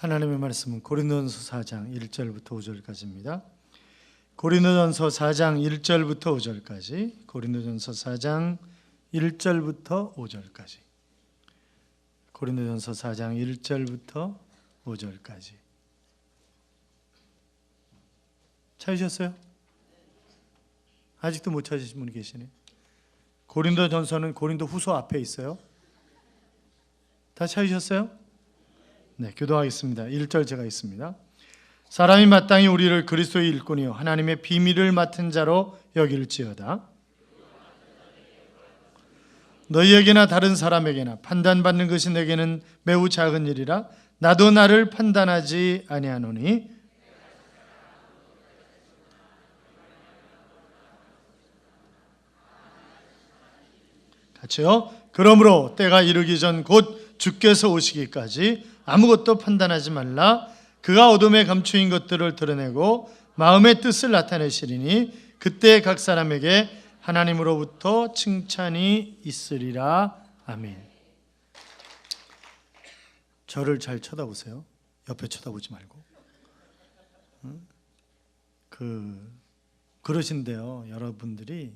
하나님의 말씀은 고린도전서 4장 1절부터 5절까지입니다. 고린도전서 4장 1절부터 5절까지 고린도전서 4장 1절부터 5절까지 고린도전서 4장 1절부터 5절까지 찾으셨어요? 아직도 못 찾으신 분이 계시네. 고린도전서는 고린도 후서 앞에 있어요. 다 찾으셨어요? 네, 교도하겠습니다. 1절 제가 있습니다. 사람이 마땅히 우리를 그리스도의 일꾼이요 하나님의 비밀을 맡은 자로 여길지어다. 너희에게나 다른 사람에게나 판단받는 것이 내게는 매우 작은 일이라 나도 나를 판단하지 아니하노니 같이요. 그러므로 때가 이르기 전 곧 주께서 오시기까지 아무것도 판단하지 말라. 그가 어둠에 감추인 것들을 드러내고 마음의 뜻을 나타내시리니 그때 각 사람에게 하나님으로부터 칭찬이 있으리라. 아멘. 저를 잘 쳐다보세요. 옆에 쳐다보지 말고. 응? 그 그러신데요. 여러분들이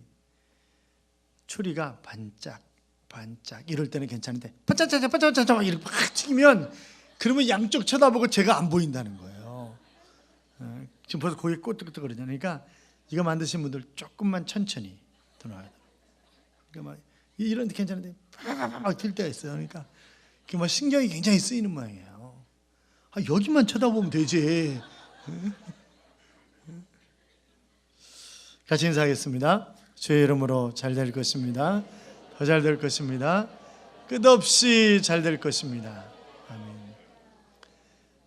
추리가 반짝 반짝 이럴 때는 괜찮은데 반짝반짝 반짝반짝 이렇게 팍 튀기면 그러면 양쪽 쳐다보고 제가 안 보인다는 거예요. 어, 지금 벌써 고개 꼬뜩꼬뜩거리잖아요. 그러니까 이거 만드신 분들 조금만 천천히 들어와야 돼요. 그러니까 막 이런 데 괜찮은데 막튈 때가 있어요. 그러니까 그막 신경이 굉장히 쓰이는 모양이에요. 아, 여기만 쳐다보면 되지. 같이 인사하겠습니다. 주의 이름으로 잘 될 것입니다. 더 잘 될 것입니다. 끝없이 잘 될 것입니다.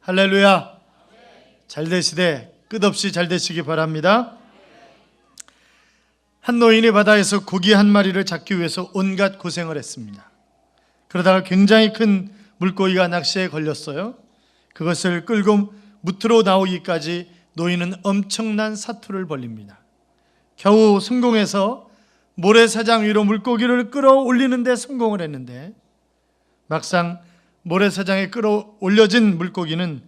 할렐루야. 잘 되시되 끝없이 잘 되시기 바랍니다. 한 노인이 바다에서 고기 한 마리를 잡기 위해서 온갖 고생을 했습니다. 그러다가 굉장히 큰 물고기가 낚시에 걸렸어요. 그것을 끌고 무트로 나오기까지 노인은 엄청난 사투를 벌립니다. 겨우 성공해서 모래사장 위로 물고기를 끌어올리는데 성공을 했는데 막상 모래사장에 끌어올려진 물고기는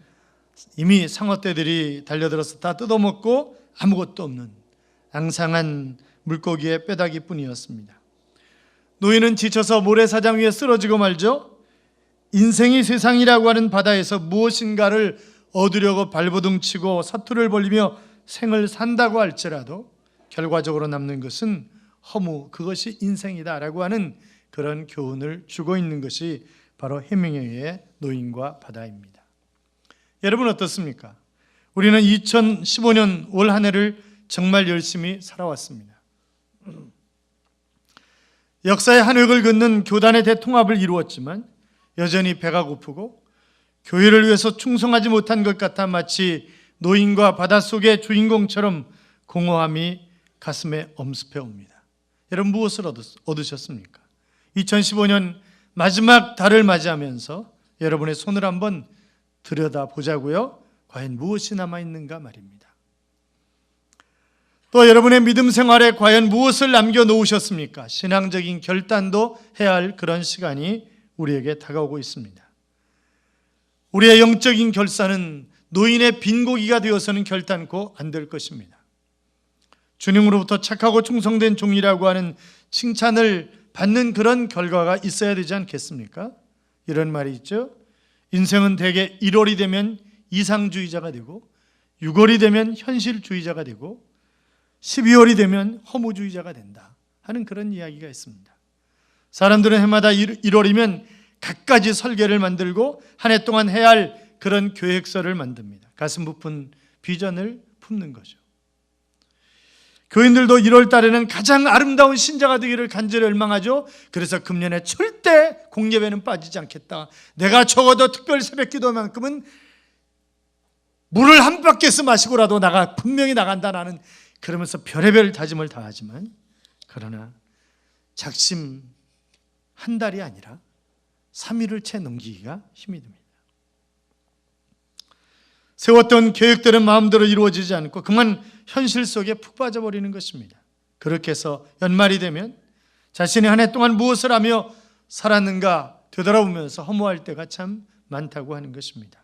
이미 상어떼들이 달려들어서 다 뜯어먹고 아무것도 없는 앙상한 물고기의 뼈다귀 뿐이었습니다. 노인은 지쳐서 모래사장 위에 쓰러지고 말죠. 인생이 세상이라고 하는 바다에서 무엇인가를 얻으려고 발버둥치고 사투를 벌리며 생을 산다고 할지라도 결과적으로 남는 것은 허무 그것이 인생이다라고 하는 그런 교훈을 주고 있는 것이 바로 해밍웨이의 노인과 바다입니다. 여러분 어떻습니까? 우리는 2015년 올 한 해를 정말 열심히 살아왔습니다. 역사의 한 획을 긋는 교단의 대통합을 이루었지만 여전히 배가 고프고 교회를 위해서 충성하지 못한 것 같아 마치 노인과 바닷속의 주인공처럼 공허함이 가슴에 엄습해 옵니다. 여러분 무엇을 얻으셨습니까? 2015년 마지막 달을 맞이하면서 여러분의 손을 한번 들여다 보자고요. 과연 무엇이 남아 있는가 말입니다. 또 여러분의 믿음 생활에 과연 무엇을 남겨 놓으셨습니까? 신앙적인 결단도 해야 할 그런 시간이 우리에게 다가오고 있습니다. 우리의 영적인 결산은 노인의 빈고기가 되어서는 결단코 안 될 것입니다. 주님으로부터 착하고 충성된 종이라고 하는 칭찬을 받는 그런 결과가 있어야 되지 않겠습니까? 이런 말이 있죠. 인생은 대개 1월이 되면 이상주의자가 되고 6월이 되면 현실주의자가 되고 12월이 되면 허무주의자가 된다 하는 그런 이야기가 있습니다. 사람들은 해마다 1월이면 갖가지 설계를 만들고 한 해 동안 해야 할 그런 계획서를 만듭니다. 가슴 부푼 비전을 품는 거죠. 교인들도 1월 달에는 가장 아름다운 신자가 되기를 간절히 열망하죠. 그래서 금년에 절대 공예배는 빠지지 않겠다. 내가 적어도 특별 새벽 기도만큼은 물을 한 바퀴스 마시고라도 나가 분명히 나간다 나는 그러면서 별의별 다짐을 다 하지만 그러나 작심 한 달이 아니라 3일을 채 넘기기가 힘이 듭니다. 세웠던 계획들은 마음대로 이루어지지 않고 그만 현실 속에 푹 빠져버리는 것입니다. 그렇게 해서 연말이 되면 자신이 한 해 동안 무엇을 하며 살았는가 되돌아보면서 허무할 때가 참 많다고 하는 것입니다.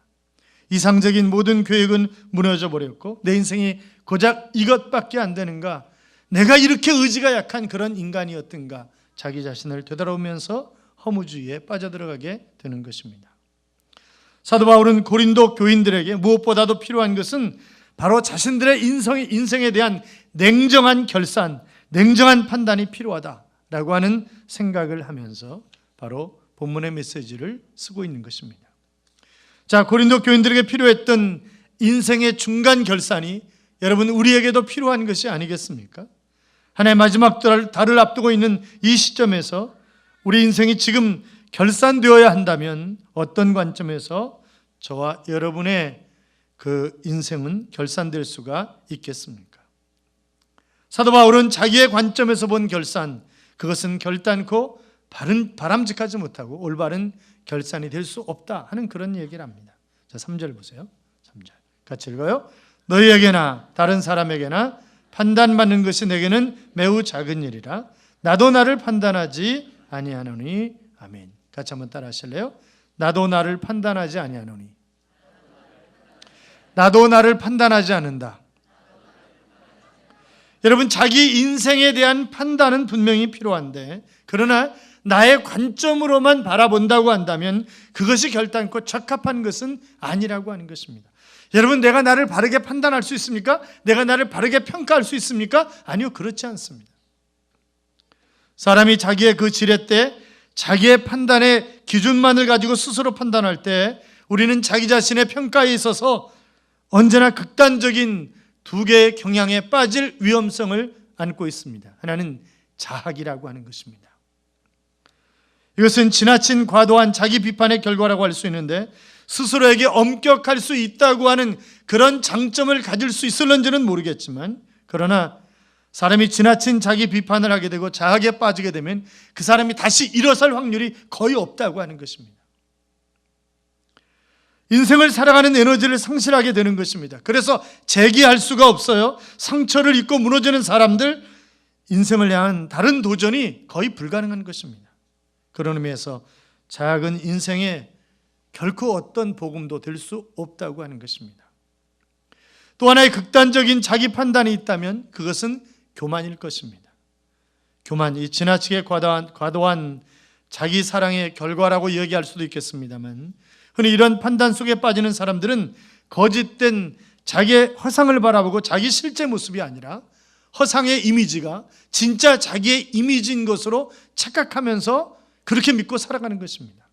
이상적인 모든 계획은 무너져 버렸고 내 인생이 고작 이것밖에 안 되는가? 내가 이렇게 의지가 약한 그런 인간이었던가? 자기 자신을 되돌아오면서 허무주의에 빠져들어가게 되는 것입니다. 사도 바울은 고린도 교인들에게 무엇보다도 필요한 것은 바로 자신들의 인성의 인생에 대한 냉정한 결산, 냉정한 판단이 필요하다라고 하는 생각을 하면서 바로 본문의 메시지를 쓰고 있는 것입니다. 자, 고린도 교인들에게 필요했던 인생의 중간 결산이 여러분 우리에게도 필요한 것이 아니겠습니까? 하나의 마지막 달을 앞두고 있는 이 시점에서 우리 인생이 지금 결산되어야 한다면 어떤 관점에서 저와 여러분의 그 인생은 결산될 수가 있겠습니까? 사도 바울은 자기의 관점에서 본 결산, 그것은 결단코 바른, 바람직하지 못하고 올바른 결산이 될 수 없다 하는 그런 얘기를 합니다. 자, 3절 보세요. 3절. 같이 읽어요. 너희에게나 다른 사람에게나 판단받는 것이 내게는 매우 작은 일이라 나도 나를 판단하지 아니하노니 아멘. 같이 한번 따라 하실래요? 나도 나를 판단하지 아니하노니 나도 나를 판단하지 않는다. 여러분 자기 인생에 대한 판단은 분명히 필요한데 그러나 나의 관점으로만 바라본다고 한다면 그것이 결단코 적합한 것은 아니라고 하는 것입니다. 여러분 내가 나를 바르게 판단할 수 있습니까? 내가 나를 바르게 평가할 수 있습니까? 아니요 그렇지 않습니다. 사람이 자기의 그 지뢰 때 자기의 판단의 기준만을 가지고 스스로 판단할 때 우리는 자기 자신의 평가에 있어서 언제나 극단적인 두 개의 경향에 빠질 위험성을 안고 있습니다. 하나는 자학이라고 하는 것입니다. 이것은 지나친 과도한 자기 비판의 결과라고 할 수 있는데 스스로에게 엄격할 수 있다고 하는 그런 장점을 가질 수 있을런지는 모르겠지만 그러나 사람이 지나친 자기 비판을 하게 되고 자학에 빠지게 되면 그 사람이 다시 일어설 확률이 거의 없다고 하는 것입니다. 인생을 살아가는 에너지를 상실하게 되는 것입니다. 그래서 재기할 수가 없어요. 상처를 입고 무너지는 사람들 인생을 향한 다른 도전이 거의 불가능한 것입니다. 그런 의미에서 자학은 인생에 결코 어떤 복음도 될 수 없다고 하는 것입니다. 또 하나의 극단적인 자기 판단이 있다면 그것은 교만일 것입니다. 교만, 이 지나치게 과도한, 과도한 자기 사랑의 결과라고 이야기할 수도 있겠습니다만 흔히 이런 판단 속에 빠지는 사람들은 거짓된 자기의 허상을 바라보고 자기 실제 모습이 아니라 허상의 이미지가 진짜 자기의 이미지인 것으로 착각하면서 그렇게 믿고 살아가는 것입니다.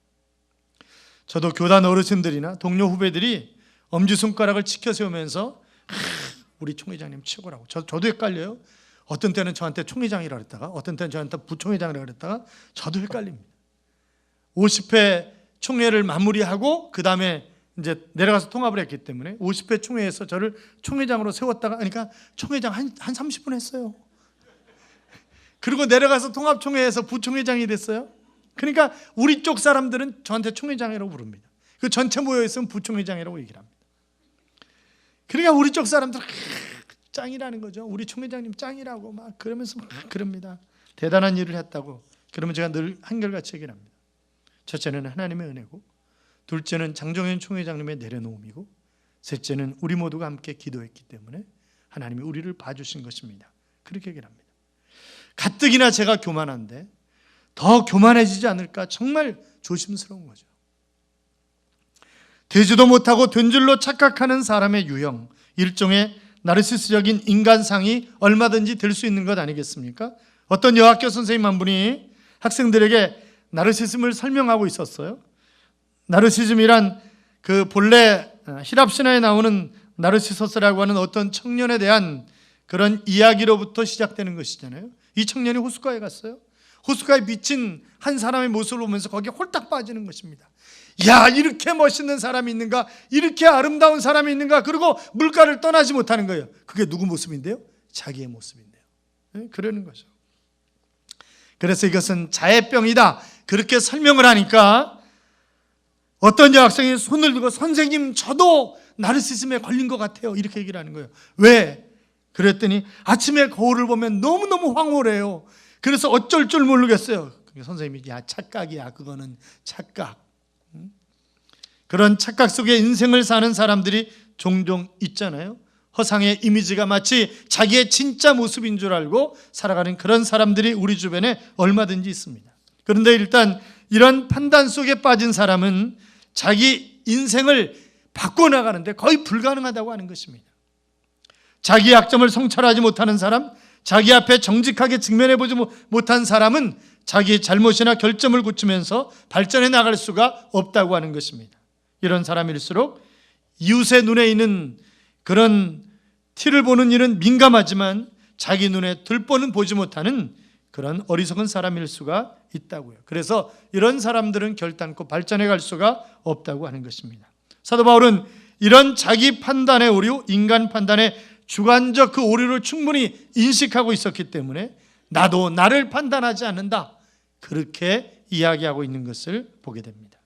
저도 교단 어르신들이나 동료 후배들이 엄지손가락을 치켜 세우면서 우리 총회장님 최고라고. 저, 저도 헷갈려요. 어떤 때는 저한테 총회장이라 그랬다가 어떤 때는 저한테 부총회장이라 그랬다가 저도 헷갈립니다. 50회 총회를 마무리하고 그 다음에 이제 내려가서 통합을 했기 때문에 50회 총회에서 저를 총회장으로 세웠다가 그러니까 총회장 한, 한 30분 했어요. 그리고 내려가서 통합총회에서 부총회장이 됐어요. 그러니까 우리 쪽 사람들은 저한테 총회장이라고 부릅니다. 그 전체 모여 있으면 부총회장이라고 얘기를 합니다. 그러니까 우리 쪽 사람들 짱이라는 거죠. 우리 총회장님 짱이라고 막 그러면서 막 그럽니다. 대단한 일을 했다고. 그러면 제가 늘 한결같이 얘기를 합니다. 첫째는 하나님의 은혜고 둘째는 장종현 총회장님의 내려놓음이고 셋째는 우리 모두가 함께 기도했기 때문에 하나님이 우리를 봐주신 것입니다. 그렇게 얘기를 합니다. 가뜩이나 제가 교만한데 더 교만해지지 않을까 정말 조심스러운 거죠. 되지도 못하고 된 줄로 착각하는 사람의 유형, 일종의 나르시스적인 인간상이 얼마든지 될 수 있는 것 아니겠습니까? 어떤 여학교 선생님 한 분이 학생들에게 나르시즘을 설명하고 있었어요. 나르시즘이란 그 본래 히랍 신화에 나오는 나르시소스라고 하는 어떤 청년에 대한 그런 이야기로부터 시작되는 것이잖아요. 이 청년이 호숫가에 갔어요. 호숫가에 비친 한 사람의 모습을 보면서 거기에 홀딱 빠지는 것입니다. 야, 이렇게 멋있는 사람이 있는가? 이렇게 아름다운 사람이 있는가? 그리고 물가를 떠나지 못하는 거예요. 그게 누구 모습인데요? 자기의 모습인데요. 네? 그러는 거죠. 그래서 이것은 자해병이다. 그렇게 설명을 하니까 어떤 여학생이 손을 들고 선생님 저도 나르시즘에 걸린 것 같아요. 이렇게 얘기를 하는 거예요. 왜? 그랬더니 아침에 거울을 보면 너무너무 황홀해요. 그래서 어쩔 줄 모르겠어요. 선생님이 야 착각이야. 그거는 착각. 그런 착각 속에 인생을 사는 사람들이 종종 있잖아요. 허상의 이미지가 마치 자기의 진짜 모습인 줄 알고 살아가는 그런 사람들이 우리 주변에 얼마든지 있습니다. 그런데 일단 이런 판단 속에 빠진 사람은 자기 인생을 바꿔나가는데 거의 불가능하다고 하는 것입니다. 자기 약점을 성찰하지 못하는 사람, 자기 앞에 정직하게 직면해 보지 못한 사람은 자기 잘못이나 결점을 고치면서 발전해 나갈 수가 없다고 하는 것입니다. 이런 사람일수록 이웃의 눈에 있는 그런 티를 보는 일은 민감하지만 자기 눈에 들보는 보지 못하는 그런 어리석은 사람일 수가 있다고요. 그래서 이런 사람들은 결단코 발전해 갈 수가 없다고 하는 것입니다. 사도 바울은 이런 자기 판단의 오류, 인간 판단의 주관적 그 오류를 충분히 인식하고 있었기 때문에 나도 나를 판단하지 않는다. 그렇게 이야기하고 있는 것을 보게 됩니다.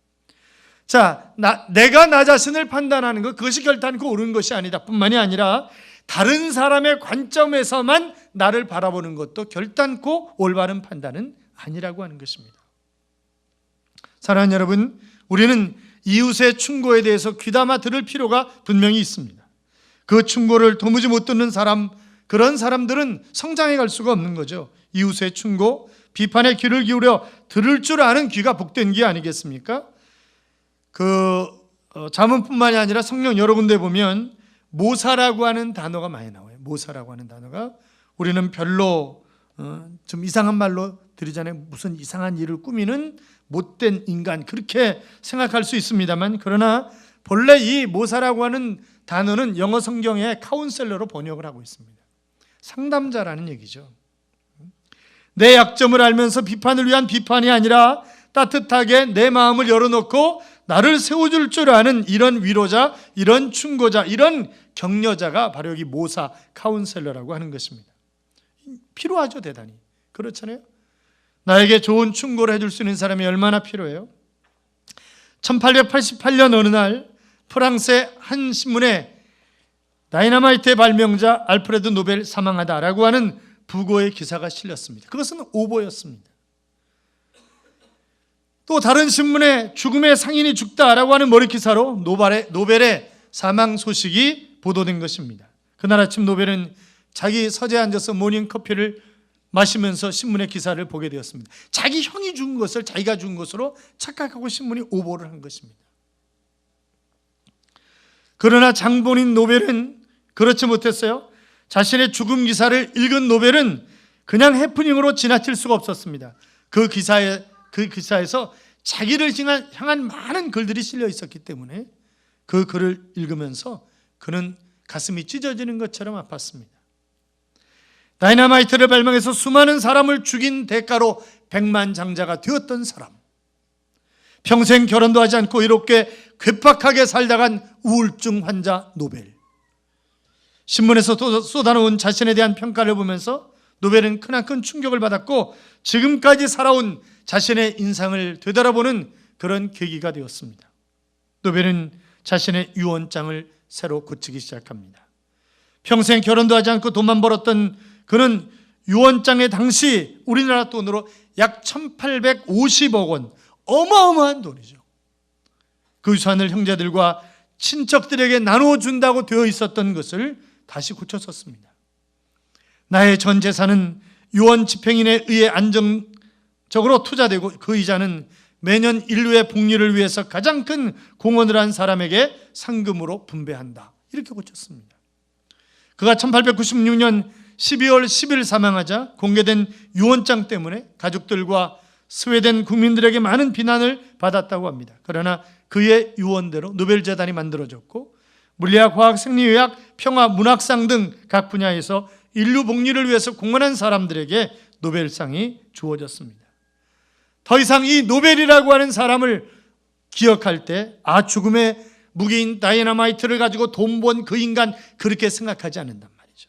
자, 나, 내가 나 자신을 판단하는 것, 그것이 결단코 옳은 것이 아니다. 뿐만이 아니라 다른 사람의 관점에서만 나를 바라보는 것도 결단코 올바른 판단은 아니라고 하는 것입니다. 사랑하는 여러분, 우리는 이웃의 충고에 대해서 귀담아 들을 필요가 분명히 있습니다. 그 충고를 도무지 못 듣는 사람, 그런 사람들은 성장해 갈 수가 없는 거죠. 이웃의 충고, 비판에 귀를 기울여 들을 줄 아는 귀가 복된 귀 아니겠습니까? 그 어, 자문뿐만이 아니라 성령 여러 군데 보면 모사라고 하는 단어가 많이 나와요. 모사라고 하는 단어가 우리는 별로 어, 좀 이상한 말로 들이잖아요. 무슨 이상한 일을 꾸미는 못된 인간 그렇게 생각할 수 있습니다만 그러나 본래 이 모사라고 하는 단어는 영어 성경에 카운셀러로 번역을 하고 있습니다. 상담자라는 얘기죠. 내 약점을 알면서 비판을 위한 비판이 아니라 따뜻하게 내 마음을 열어놓고 나를 세워줄 줄 아는 이런 위로자, 이런 충고자, 이런 격려자가 바로 여기 모사, 카운셀러라고 하는 것입니다. 필요하죠, 대단히. 그렇잖아요. 나에게 좋은 충고를 해줄 수 있는 사람이 얼마나 필요해요? 1888년 어느 날 프랑스의 한 신문에 다이너마이트의 발명자 알프레드 노벨 사망하다라고 하는 부고의 기사가 실렸습니다. 그것은 오보였습니다. 또 다른 신문에 죽음의 상인이 죽다라고 하는 머리 기사로 노벨의, 노벨의 사망 소식이 보도된 것입니다. 그날 아침 노벨은 자기 서재에 앉아서 모닝 커피를 마시면서 신문의 기사를 보게 되었습니다. 자기 형이 죽은 것을 자기가 죽은 것으로 착각하고 신문이 오보를 한 것입니다. 그러나 장본인 노벨은 그렇지 못했어요. 자신의 죽음 기사를 읽은 노벨은 그냥 해프닝으로 지나칠 수가 없었습니다. 그 기사에 그 기사에서 자기를 향한 많은 글들이 실려 있었기 때문에 그 글을 읽으면서 그는 가슴이 찢어지는 것처럼 아팠습니다. 다이나마이트를 발명해서 수많은 사람을 죽인 대가로 백만장자가 되었던 사람. 평생 결혼도 하지 않고 이렇게 괴팍하게 살다간 우울증 환자 노벨. 신문에서 쏟아놓은 자신에 대한 평가를 보면서 노벨은 크나큰 충격을 받았고 지금까지 살아온 자신의 인상을 되돌아보는 그런 계기가 되었습니다. 노벨은 자신의 유언장을 새로 고치기 시작합니다. 평생 결혼도 하지 않고 돈만 벌었던 그는 유언장에 당시 우리나라 돈으로 약 1850억 원, 어마어마한 돈이죠. 그 유산을 형제들과 친척들에게 나눠준다고 되어 있었던 것을 다시 고쳤었습니다. 나의 전 재산은 유언 집행인에 의해 안정적으로 투자되고 그 이자는 매년 인류의 복리를 위해서 가장 큰 공헌을 한 사람에게 상금으로 분배한다. 이렇게 고쳤습니다. 그가 1896년 12월 10일 사망하자 공개된 유언장 때문에 가족들과 스웨덴 국민들에게 많은 비난을 받았다고 합니다. 그러나 그의 유언대로 노벨재단이 만들어졌고 물리학, 화학, 생리의학, 평화, 문학상 등 각 분야에서 인류 복리를 위해서 공헌한 사람들에게 노벨상이 주어졌습니다. 더 이상 이 노벨이라고 하는 사람을 기억할 때, 아, 죽음의 무기인 다이너마이트를 가지고 돈 번 그 인간 그렇게 생각하지 않는단 말이죠.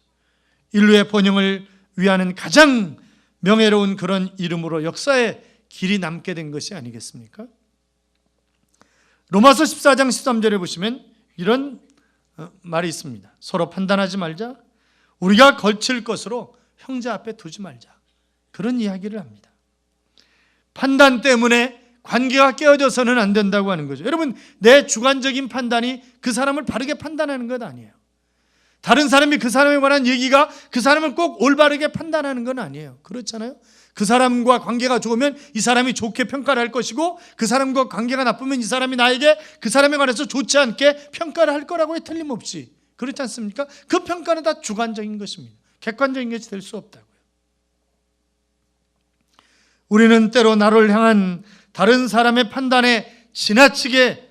인류의 번영을 위하는 가장 명예로운 그런 이름으로 역사에 길이 남게 된 것이 아니겠습니까? 로마서 14장 13절에 보시면 이런 어, 말이 있습니다. 서로 판단하지 말자. 우리가 걸칠 것으로 형제 앞에 두지 말자. 그런 이야기를 합니다. 판단 때문에 관계가 깨어져서는 안 된다고 하는 거죠. 여러분, 내 주관적인 판단이 그 사람을 바르게 판단하는 것 아니에요. 다른 사람이 그 사람에 관한 얘기가 그 사람을 꼭 올바르게 판단하는 건 아니에요. 그렇잖아요. 그 사람과 관계가 좋으면 이 사람이 좋게 평가를 할 것이고 그 사람과 관계가 나쁘면 이 사람이 나에게 그 사람에 관해서 좋지 않게 평가를 할 거라고에 틀림없이 그렇지 않습니까? 그 평가는 다 주관적인 것입니다. 객관적인 것이 될 수 없다고요. 우리는 때로 나를 향한 다른 사람의 판단에 지나치게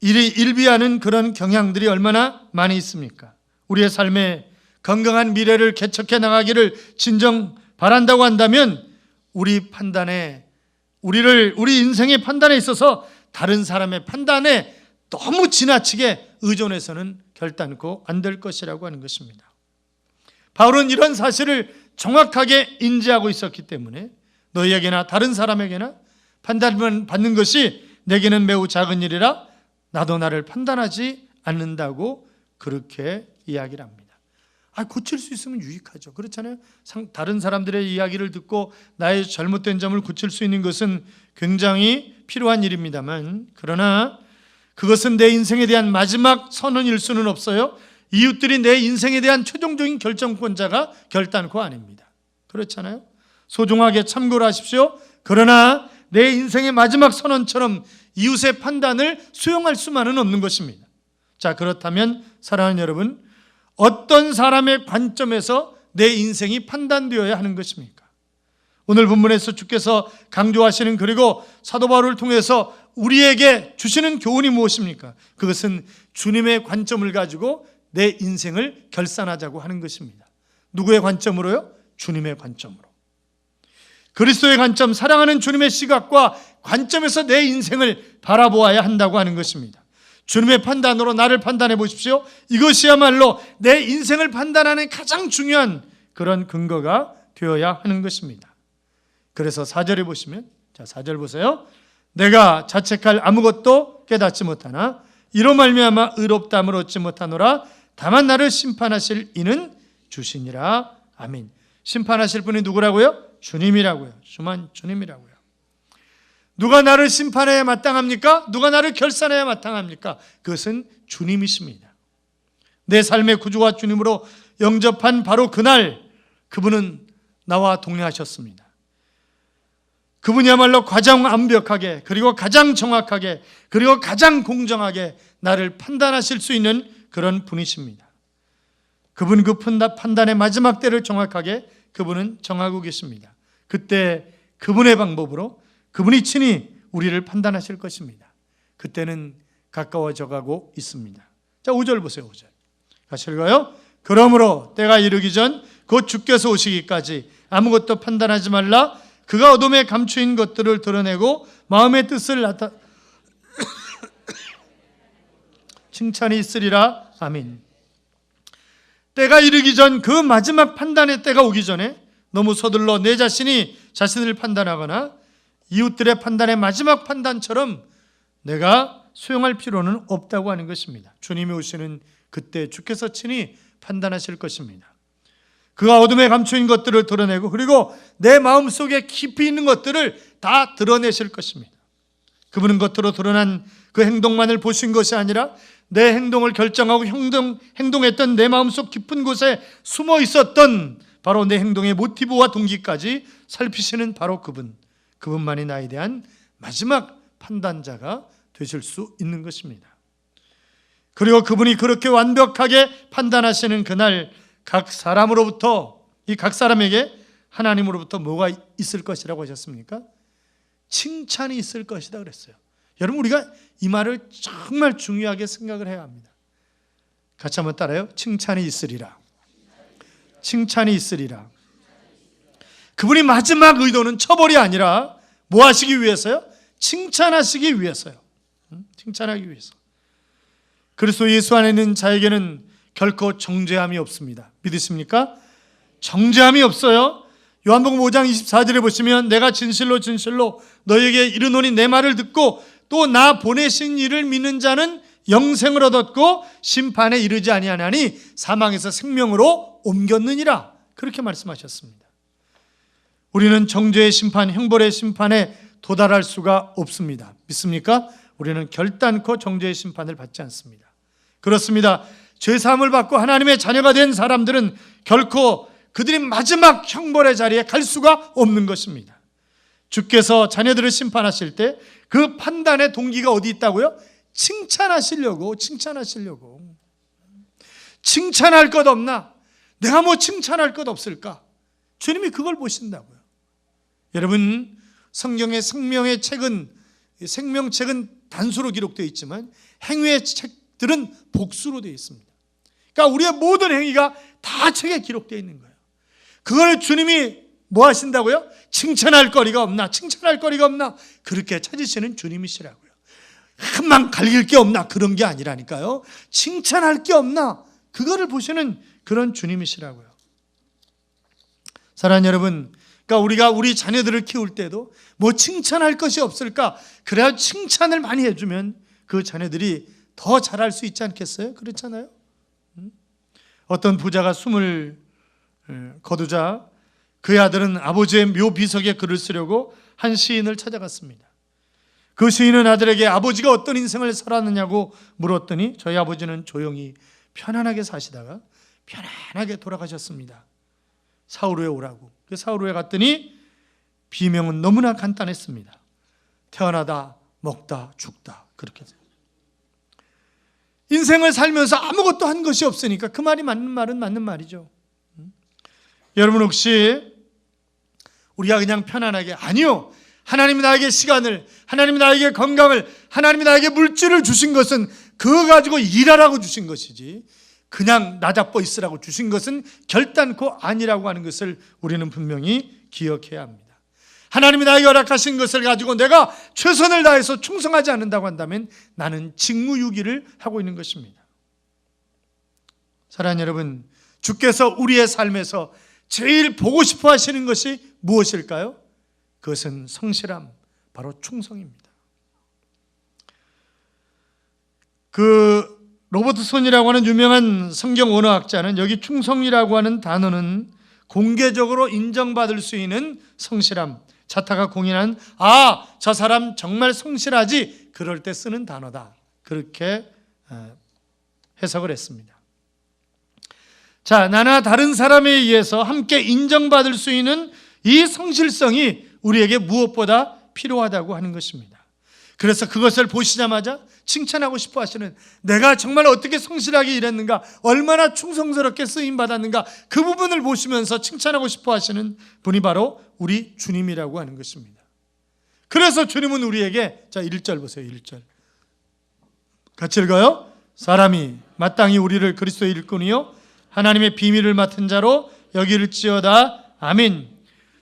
일비하는 그런 경향들이 얼마나 많이 있습니까? 우리의 삶에 건강한 미래를 개척해 나가기를 진정 바란다고 한다면 우리 판단에 우리를 우리 인생의 판단에 있어서 다른 사람의 판단에 너무 지나치게 의존해서는 결단코 안 될 것이라고 하는 것입니다. 바울은 이런 사실을 정확하게 인지하고 있었기 때문에 너희에게나 다른 사람에게나 판단을 받는 것이 내게는 매우 작은 일이라 나도 나를 판단하지 않는다고 그렇게 이야기를 합니다. 아, 고칠 수 있으면 유익하죠. 그렇잖아요. 상, 다른 사람들의 이야기를 듣고 나의 잘못된 점을 고칠 수 있는 것은 굉장히 필요한 일입니다만, 그러나 그것은 내 인생에 대한 마지막 선언일 수는 없어요. 이웃들이 내 인생에 대한 최종적인 결정권자가 결단코 아닙니다. 그렇잖아요. 소중하게 참고를 하십시오. 그러나 내 인생의 마지막 선언처럼 이웃의 판단을 수용할 수만은 없는 것입니다. 자, 그렇다면 사랑하는 여러분, 어떤 사람의 관점에서 내 인생이 판단되어야 하는 것입니까? 오늘 본문에서 주께서 강조하시는 그리고 사도 바울을 통해서 우리에게 주시는 교훈이 무엇입니까? 그것은 주님의 관점을 가지고 내 인생을 결산하자고 하는 것입니다. 누구의 관점으로요? 주님의 관점으로. 그리스도의 관점, 사랑하는 주님의 시각과 관점에서 내 인생을 바라보아야 한다고 하는 것입니다. 주님의 판단으로 나를 판단해 보십시오. 이것이야말로 내 인생을 판단하는 가장 중요한 그런 근거가 되어야 하는 것입니다. 그래서 4절에 보시면 자, 4절 보세요. 내가 자책할 아무것도 깨닫지 못하나 이로 말미암아 의롭다함을 얻지 못하노라 다만 나를 심판하실 이는 주시니라. 아멘. 심판하실 분이 누구라고요? 주님이라고요. 주만 주님이라고요. 누가 나를 심판해야 마땅합니까? 누가 나를 결산해야 마땅합니까? 그것은 주님이십니다. 내 삶의 구주와 주님으로 영접한 바로 그날 그분은 나와 동행하셨습니다. 그분이야말로 가장 완벽하게 그리고 가장 정확하게 그리고 가장 공정하게 나를 판단하실 수 있는 그런 분이십니다. 그분 그 판단의 마지막 때를 정확하게 그분은 정하고 계십니다. 그때 그분의 방법으로 그분이 친히 우리를 판단하실 것입니다. 그때는 가까워져 가고 있습니다. 자, 5절 보세요. 5절. 같이 읽어요. 그러므로 때가 이르기 전 곧 주께서 오시기까지 아무것도 판단하지 말라. 그가 어둠에 감추인 것들을 드러내고 마음의 뜻을 나타 칭찬이 있으리라. 아멘. 때가 이르기 전 그 마지막 판단의 때가 오기 전에 너무 서둘러 내 자신이 자신을 판단하거나 이웃들의 판단의 마지막 판단처럼 내가 수용할 필요는 없다고 하는 것입니다. 주님이 오시는 그때 주께서 친히 판단하실 것입니다. 그가 어둠에 감추인 것들을 드러내고 그리고 내 마음 속에 깊이 있는 것들을 다 드러내실 것입니다. 그분은 겉으로 드러난 그 행동만을 보신 것이 아니라 내 행동을 결정하고 행동, 행동했던 내 마음속 깊은 곳에 숨어 있었던 바로 내 행동의 모티브와 동기까지 살피시는 바로 그분. 그분만이 나에 대한 마지막 판단자가 되실 수 있는 것입니다. 그리고 그분이 그렇게 완벽하게 판단하시는 그날 각 사람으로부터 이 각 사람에게 하나님으로부터 뭐가 있을 것이라고 하셨습니까? 칭찬이 있을 것이다 그랬어요. 여러분 우리가 이 말을 정말 중요하게 생각을 해야 합니다. 같이 한번 따라요. 칭찬이 있으리라. 칭찬이 있으리라. 그분이 마지막 의도는 처벌이 아니라 뭐 하시기 위해서요? 칭찬하시기 위해서요. 칭찬하기 위해서. 그리스도 예수 안에 있는 자에게는 결코 정죄함이 없습니다. 믿으십니까? 정죄함이 없어요. 요한복음 5장 24절에 보시면 내가 진실로 진실로 너에게 이르노니 내 말을 듣고 또 나 보내신 이를 믿는 자는 영생을 얻었고 심판에 이르지 아니하나니 사망에서 생명으로 옮겼느니라. 그렇게 말씀하셨습니다. 우리는 정죄의 심판, 형벌의 심판에 도달할 수가 없습니다. 믿습니까? 우리는 결단코 정죄의 심판을 받지 않습니다. 그렇습니다. 죄 사함을 받고 하나님의 자녀가 된 사람들은 결코 그들이 마지막 형벌의 자리에 갈 수가 없는 것입니다. 주께서 자녀들을 심판하실 때 그 판단의 동기가 어디 있다고요? 칭찬하시려고 칭찬하시려고 칭찬할 것 없나? 내가 뭐 칭찬할 것 없을까? 주님이 그걸 보신다고요. 여러분 성경의 생명의 책은 생명책은 단수로 기록되어 있지만 행위의 책들은 복수로 되어 있습니다. 그러니까 우리의 모든 행위가 다 책에 기록되어 있는 거예요. 그걸 주님이 뭐 하신다고요? 칭찬할 거리가 없나? 칭찬할 거리가 없나? 그렇게 찾으시는 주님이시라고요. 한만 갈길 게 없나? 그런 게 아니라니까요. 칭찬할 게 없나? 그거를 보시는 그런 주님이시라고요. 사랑하는 여러분, 그러니까 우리가 우리 자녀들을 키울 때도 뭐 칭찬할 것이 없을까? 그래야 칭찬을 많이 해주면 그 자녀들이 더 잘할 수 있지 않겠어요? 그렇잖아요. 음? 어떤 부자가 숨을 에, 거두자 그의 아들은 아버지의 묘 비석에 글을 쓰려고 한 시인을 찾아갔습니다. 그 시인은 아들에게 아버지가 어떤 인생을 살았느냐고 물었더니 저희 아버지는 조용히 편안하게 사시다가 편안하게 돌아가셨습니다. 사우루에 오라고. 그 사우루에 갔더니 비명은 너무나 간단했습니다. 태어나다, 먹다, 죽다. 그렇게. 인생을 살면서 아무것도 한 것이 없으니까 그 말이 맞는 말은 맞는 말이죠. 음? 여러분 혹시 우리가 그냥 편안하게 아니요. 하나님이 나에게 시간을, 하나님이 나에게 건강을, 하나님이 나에게 물질을 주신 것은 그거 가지고 일하라고 주신 것이지 그냥 나잡고 있으라고 주신 것은 결단코 아니라고 하는 것을 우리는 분명히 기억해야 합니다. 하나님이 나에게 허락하신 것을 가지고 내가 최선을 다해서 충성하지 않는다고 한다면 나는 직무유기를 하고 있는 것입니다. 사랑하는 여러분, 주께서 우리의 삶에서 제일 보고 싶어 하시는 것이 무엇일까요? 그것은 성실함, 바로 충성입니다. 그 로버트 손이라고 하는 유명한 성경 원어학자는 여기 충성이라고 하는 단어는 공개적으로 인정받을 수 있는 성실함, 자타가 공인한 아, 저 사람 정말 성실하지 그럴 때 쓰는 단어다. 그렇게 어, 해석을 했습니다. 자, 나나 다른 사람에 의해서 함께 인정받을 수 있는 이 성실성이 우리에게 무엇보다 필요하다고 하는 것입니다. 그래서 그것을 보시자마자 칭찬하고 싶어 하시는 내가 정말 어떻게 성실하게 일했는가, 얼마나 충성스럽게 쓰임 받았는가 그 부분을 보시면서 칭찬하고 싶어 하시는 분이 바로 우리 주님이라고 하는 것입니다. 그래서 주님은 우리에게 자 1절 보세요. 1절. 같이 읽어요. 사람이 마땅히 우리를 그리스도의 일꾼이요 하나님의 비밀을 맡은 자로 여기를 지어다. 아멘.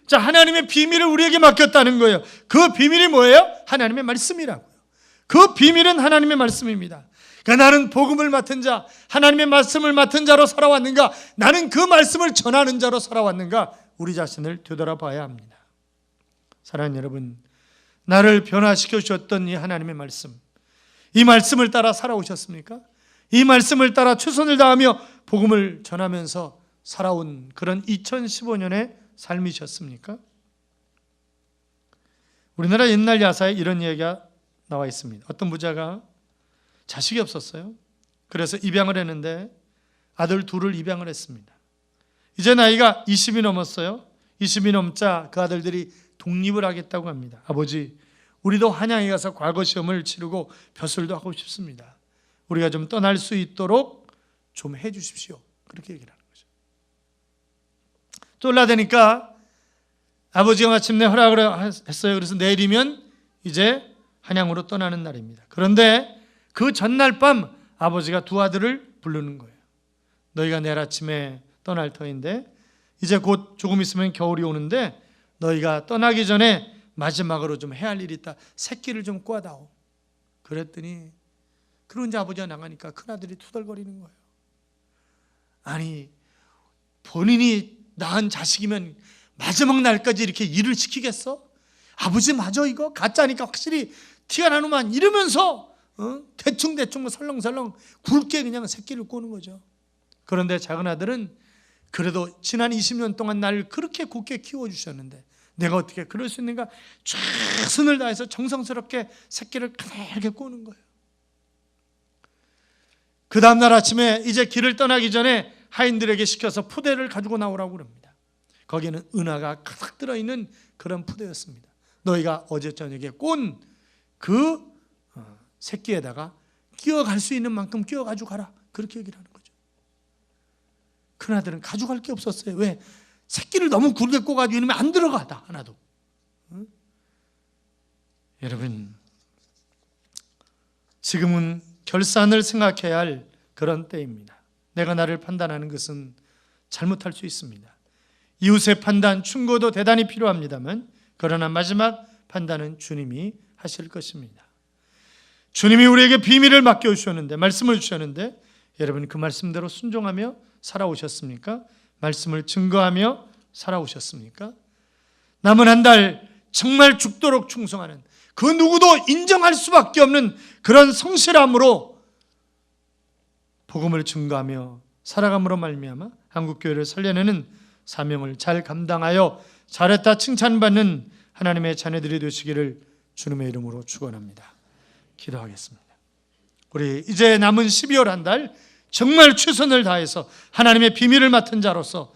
자, 하나님의 비밀을 우리에게 맡겼다는 거예요. 그 비밀이 뭐예요? 하나님의 말씀이라고요. 그 비밀은 하나님의 말씀입니다. 그러니까 나는 복음을 맡은 자, 하나님의 말씀을 맡은 자로 살아왔는가? 나는 그 말씀을 전하는 자로 살아왔는가? 우리 자신을 되돌아봐야 합니다. 사랑하는 여러분, 나를 변화시켜 주셨던 이 하나님의 말씀, 이 말씀을 따라 살아오셨습니까? 이 말씀을 따라 최선을 다하며 복음을 전하면서 살아온 그런 2015년의 삶이셨습니까? 우리나라 옛날 야사에 이런 이야기가 나와 있습니다. 어떤 부자가 자식이 없었어요. 그래서 입양을 했는데 아들 둘을 입양을 했습니다. 이제 나이가 20이 넘었어요. 20이 넘자 그 아들들이 독립을 하겠다고 합니다. 아버지, 우리도 한양에 가서 과거 시험을 치르고 벼슬도 하고 싶습니다. 우리가 좀 떠날 수 있도록 좀 해주십시오. 그렇게 얘기를 거죠. 쫄라대니까 아버지가 마침내 허락을 했어요. 그래서 내일이면 이제 한양으로 떠나는 날입니다. 그런데 그 전날 밤 아버지가 두 아들을 부르는 거예요. 너희가 내일 아침에 떠날 터인데 이제 곧 조금 있으면 겨울이 오는데 너희가 떠나기 전에 마지막으로 좀 해야 할 일이 있다. 새끼를 좀 꼬아다오. 그랬더니 그런 이제 아버지가 나가니까 큰아들이 투덜거리는 거예요. 아니 본인이 낳은 자식이면 마지막 날까지 이렇게 일을 시키겠어? 아버지 맞아 이거 가짜니까 확실히 티가 나누만 이러면서 어? 대충 대충 설렁설렁 굵게 그냥 새끼를 꼬는 거죠. 그런데 작은 아들은 그래도 지난 20년 동안 나를 그렇게 곱게 키워 주셨는데 내가 어떻게 그럴 수 있는가? 최선을 다해서 정성스럽게 새끼를 가늘게 꼬는 거예요. 그 다음날 아침에 이제 길을 떠나기 전에 하인들에게 시켜서 푸대를 가지고 나오라고 그럽니다. 거기에는 은하가 가득 들어있는 그런 푸대였습니다. 너희가 어제 저녁에 꼰 그 새끼에다가 끼어갈 수 있는 만큼 끼어가지고 가라. 그렇게 얘기를 하는 거죠. 큰아들은 가져갈 게 없었어요. 왜? 새끼를 너무 굵게 꼬가지고 이러면 안 들어가다 하나도. 응? 여러분 지금은 결산을 생각해야 할 그런 때입니다. 내가 나를 판단하는 것은 잘못할 수 있습니다. 이웃의 판단, 충고도 대단히 필요합니다만 그러나 마지막 판단은 주님이 하실 것입니다. 주님이 우리에게 비밀을 맡겨 주셨는데 말씀을 주셨는데 여러분 그 말씀대로 순종하며 살아오셨습니까? 말씀을 증거하며 살아오셨습니까? 남은 한 달 정말 죽도록 충성하는 그 누구도 인정할 수밖에 없는 그런 성실함으로 복음을 증거하며 살아감으로 말미암아 한국 교회를 살려내는 사명을 잘 감당하여 잘했다 칭찬받는 하나님의 자녀들이 되시기를 주님의 이름으로 축원합니다. 기도하겠습니다. 우리 이제 남은 12월 한 달 정말 최선을 다해서 하나님의 비밀을 맡은 자로서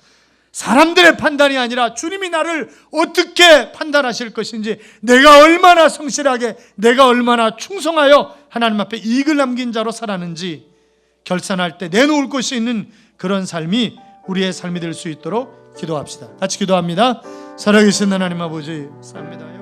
사람들의 판단이 아니라 주님이 나를 어떻게 판단하실 것인지 내가 얼마나 성실하게 내가 얼마나 충성하여 하나님 앞에 이익을 남긴 자로 살았는지 결산할 때 내놓을 것이 있는 그런 삶이 우리의 삶이 될 수 있도록 기도합시다. 같이 기도합니다. 살아계신 하나님 아버지, 감사합니다.